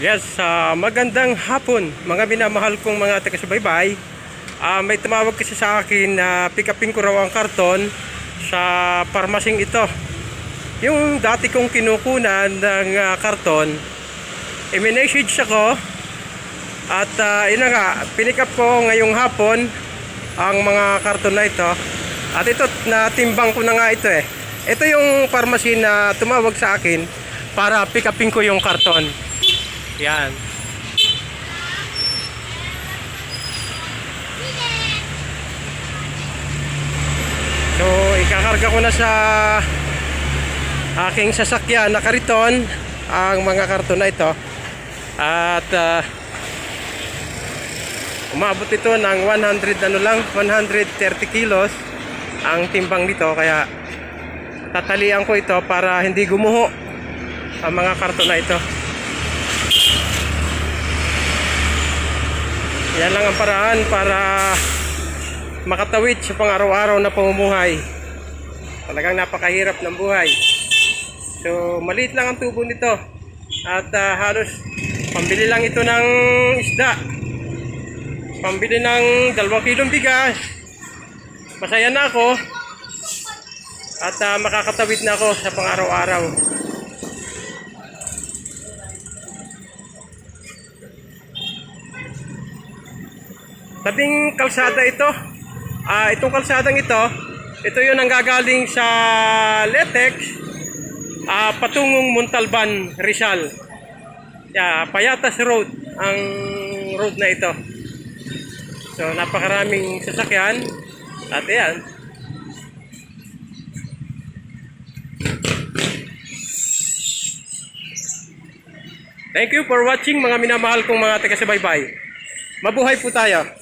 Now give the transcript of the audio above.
Yes, ah, magandang hapon mga minamahal kong mga taga-subaybay. Ah, may tumawag kasi sa akin na pick upin ko raw ang karton sa parmasing ito. Yung dati kong kinukunan ng ah, karton, i-message ako at uh, yun na nga, pinick up ko ngayong hapon ang mga karton na ito. At ito, natimbang ko na nga ito eh. Ito yung pharmacy na tumawag sa akin para pick upin ko yung karton. Yan. So, ikakarga ko na sa aking sasakyan na kariton ang mga karton na ito. At ah, umabot ito ng 100 ano lang, 130 kilos ang timbang nito kaya tatalian ko ito para hindi gumuho ang mga karton na ito. Yan lang ang paraan para makatawid sa pang-araw-araw na pamumuhay. Talagang napakahirap ng buhay. So, maliit lang ang tubo nito. At ah, halos pambili lang ito ng isda. Pambili ng dalawang kilong bigas. Masaya na ako. At ah, makakatawid na ako sa pang-araw-araw. Tabing kalsada ito. Ah, itong kalsadang ito, ito 'yung nanggagaling sa Letex ah, patungong Montalban, Rizal. Yeah, Payatas Road ang road na ito. So napakaraming sasakyan at ayan. Thank you for watching mga minamahal kong mga taga-subaybay. Mabuhay po tayo.